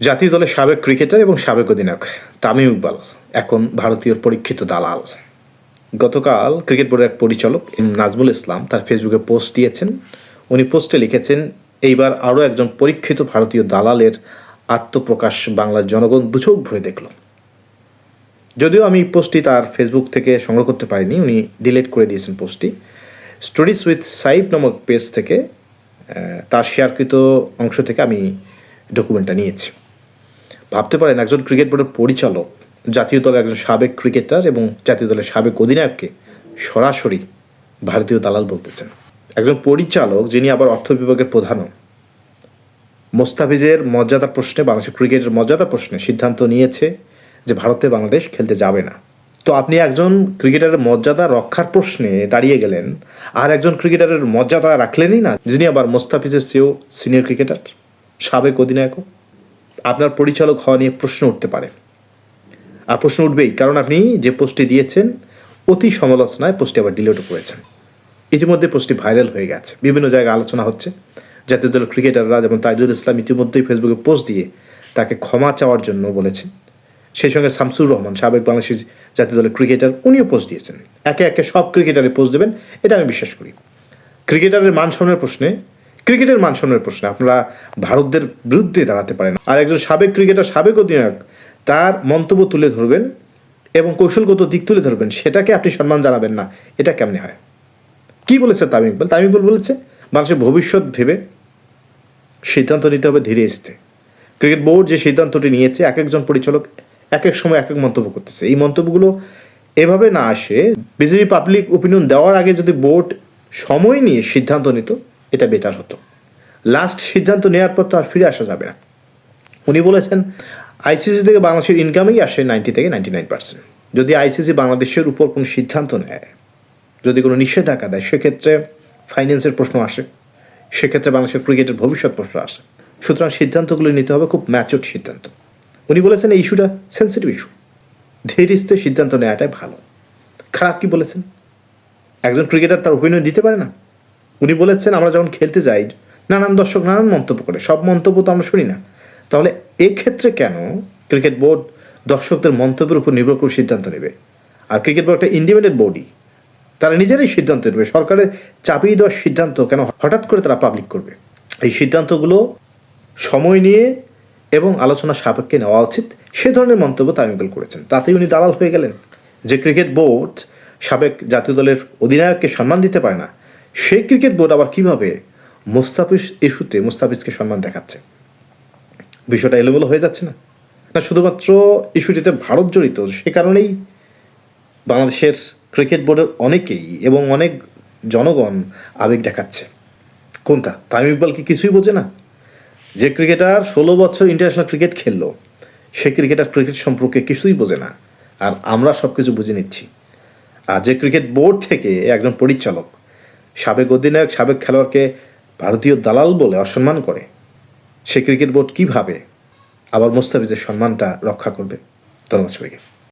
জাতীয় দলের সাবেক ক্রিকেটার এবং সাবেক অধিনায়ক তামিম ইকবাল, এখন ভারতীয় পরীক্ষিত দালাল। গতকাল ক্রিকেট বোর্ডের এক পরিচালক নাজমুল ইসলাম তার ফেসবুকে পোস্ট দিয়েছেন। উনি পোস্টে লিখেছেন, এইবার আরও একজন পরীক্ষিত ভারতীয় দালালের আত্মপ্রকাশ বাংলার জনগণ দুচোখ ভরে দেখল। যদিও আমি পোস্টটি তার ফেসবুক থেকে সংগ্রহ করতে পারিনি, উনি ডিলিট করে দিয়েছেন পোস্টটি। স্টোরিজ উইথ সাইব নামক পেজ থেকে তার শেয়ারকৃত অংশ থেকে আমি ডকুমেন্টটা নিয়েছি। ভাবতে পারেন একজন ক্রিকেট বোর্ডের পরিচালক, জাতীয় দলের একজন সাবেক ক্রিকেটার এবং জাতীয় দলের সাবেক অধিনায়ককে সরাসরি ভারতীয় দালাল বলতেছেন। একজন পরিচালক যিনি আবার অর্থ বিভাগের প্রধানও। মোস্তাফিজের মর্যাদা প্রশ্নে বাংলাদেশের ক্রিকেটের মর্যাদা প্রশ্নে সিদ্ধান্ত নিয়েছে যে ভারতে বাংলাদেশ খেলতে যাবে না। তো আপনি একজন ক্রিকেটারের মর্যাদা রক্ষার প্রশ্নে দাঁড়িয়ে গেলেন, আর একজন ক্রিকেটারের মর্যাদা রাখলেনই না, যিনি আবার মোস্তাফিজের চেয়েও সিনিয়র ক্রিকেটার সাবেক অধিনায়কও। আপনার পরিচালক হওয়া নিয়ে প্রশ্ন উঠতে পারে। আর প্রশ্ন উঠবেই, কারণ আপনি যে পোস্টটি দিয়েছেন, অতি সমালোচনায় পোস্টটি আবার ডিলিটও করেছেন ইতিমধ্যে পোস্টটি ভাইরাল হয়ে গেছে। বিভিন্ন জায়গায় আলোচনা হচ্ছে। জাতীয় দলের ক্রিকেটাররা যেমন তাইজুল ইসলাম ইতিমধ্যেই ফেসবুকে পোস্ট দিয়ে তাকে ক্ষমা চাওয়ার জন্য বলেছেন। সেই সঙ্গে শামসুর রহমান, সাবেক বাংলাদেশের জাতীয় দলের ক্রিকেটার, উনিও পোস্ট দিয়েছেন। একে একে সব ক্রিকেটারে পোস্ট দেবেন, এটা আমি বিশ্বাস করি। ক্রিকেটারের মান সম্মানের প্রশ্নে ক্রিকেটের মান সম্মানের প্রশ্নে আপনারা ভারতদের বিরুদ্ধে দাঁড়াতে পারেন। আর একজন সাবেক ক্রিকেটার, সাবেক অধিনায়ক, তার মন্তব্য তুলে ধরবেন এবং কৌশলগত দিক তুলে ধরবেন, সেটাকে আপনি সম্মান জানাবেন না। এটা কেমনে হয়? কি বলেছে তামিম ইকবাল? তামিম ইকবাল বলেছে, মানুষের ভবিষ্যৎ ভেবে সিদ্ধান্ত নিতে হবে ধীরে আসতে ক্রিকেট বোর্ড যে সিদ্ধান্তটি নিয়েছে, এক একজন পরিচালক এক এক সময় এক এক মন্তব্য করতেছে। এই মন্তব্যগুলো এভাবে না আসে। বিজেপি পাবলিক ওপিনিয়ন দেওয়ার আগে যদি বোর্ড সময় নিয়ে সিদ্ধান্ত নিত এটা বেটার হতো লাস্ট সিদ্ধান্ত নেওয়ার পর তো আর ফিরে আসা যাবে না। উনি বলেছেন আইসিসি থেকে বাংলাদেশের ইনকামেই আসে নাইনটি থেকে নাইনটি নাইন পার্সেন্ট যদি আইসিসি বাংলাদেশের উপর কোনো সিদ্ধান্ত নেয়, যদি কোনো নিষেধাজ্ঞা দেয়, সেক্ষেত্রে ফাইন্যান্সের প্রশ্ন আসে। সেক্ষেত্রে বাংলাদেশের ক্রিকেটের ভবিষ্যৎ প্রশ্ন আসে। সুতরাং সিদ্ধান্তগুলো নিতে হবে খুব ম্যাচুর সিদ্ধান্ত। উনি বলেছেন, এই ইস্যুটা সেন্সিটিভ ইস্যু ধীরিস্তে সিদ্ধান্ত নেওয়াটাই ভালো। খারাপ কি বলেছেন? একজন ক্রিকেটার তার অভিনয় দিতে পারে না? উনি বলেছেন, আমরা যখন খেলতে যাই, নানান দর্শক নানান মন্তব্য করে, সব মন্তব্য তো আমরা শুনি না। তাহলে এক্ষেত্রে কেন ক্রিকেট বোর্ড দর্শকদের মন্তব্যের উপর নির্ভর করে সিদ্ধান্ত নেবে? আর ক্রিকেট বোর্ড একটা ইন্ডিপেন্ডেন্ট বডি তারা নিজেরাই সিদ্ধান্ত নেবে, সরকারের চাপিয়ে দেওয়ার সিদ্ধান্ত কেন হঠাৎ করে তারা পাবলিক করবে? এই সিদ্ধান্তগুলো সময় নিয়ে এবং আলোচনা সাপেক্ষে নেওয়া উচিত, সে ধরনের মন্তব্য তামিমুল করেছেন। তাতেই উনি দালাল হয়ে গেলেন যে ক্রিকেট বোর্ড সাবেক জাতীয় দলের অধিনায়ককে সম্মান দিতে পারে না সেই ক্রিকেট বোর্ড আবার কীভাবে মুস্তাফিজ ইস্যুতে মুস্তাফিজকে সম্মান দেখাচ্ছে? বিষয়টা এলোমেলো হয়ে যাচ্ছে না? না, শুধুমাত্র ইস্যুটিতে ভারত জড়িত, সে কারণেই বাংলাদেশের ক্রিকেট বোর্ডের অনেকেই এবং অনেক জনগণ আবেগ দেখাচ্ছে। কোনটা? তামিম ইকবাল কি কিছুই বোঝে না? যে ক্রিকেটার ষোলো বছর ইন্টারন্যাশনাল ক্রিকেট খেললো, সে ক্রিকেটার ক্রিকেট সম্পর্কে কিছুই বোঝে না। আর আমরা সব কিছু বুঝে নিচ্ছি। আর যে ক্রিকেট বোর্ড থেকে একজন পরিচালক সাবেক অধিনায়ক, সাবেক খেলোয়াড়কে ভারতীয় দালাল বলে অসম্মান করে, সে ক্রিকেট বোর্ড কীভাবে আবার মোস্তাফিজের সম্মানটা রক্ষা করবে? ধন্যবাদ সবাইকে।